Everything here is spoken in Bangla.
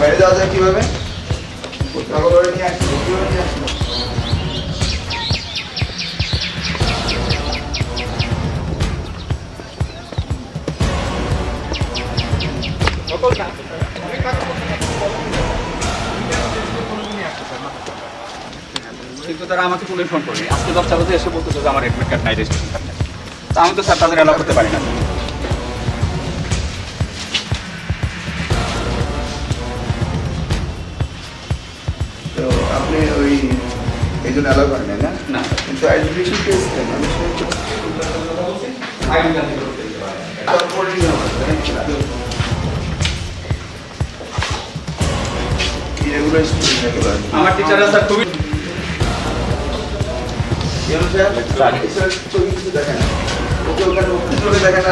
বাইরে যাওয়া যায় কীভাবে? নিয়ে আসব কীভাবে নিয়ে আসব কিন্তু তারা আমাকে পুলিশ ফোন করেনি। আজকে দশটা বাজে এসে বলতেছে যে আমার অ্যাডমিট কার্ড নাই রেজিস্ট্রেশন কার্ড নাই তা আমি তো স্যার তাদের অ্যালাউ করতে পারি না। তো আপনি ওই এই জন্য অ্যালাউ করেন না? না। কিন্তু আইডেন্টিফিকেশন কেস আমি রেগুলার স্টুডেন্ট একেবারে আমার টিচাররা স্যার? খুবই স্যার কিছু দেখেন ওকে ওখানে দেখেন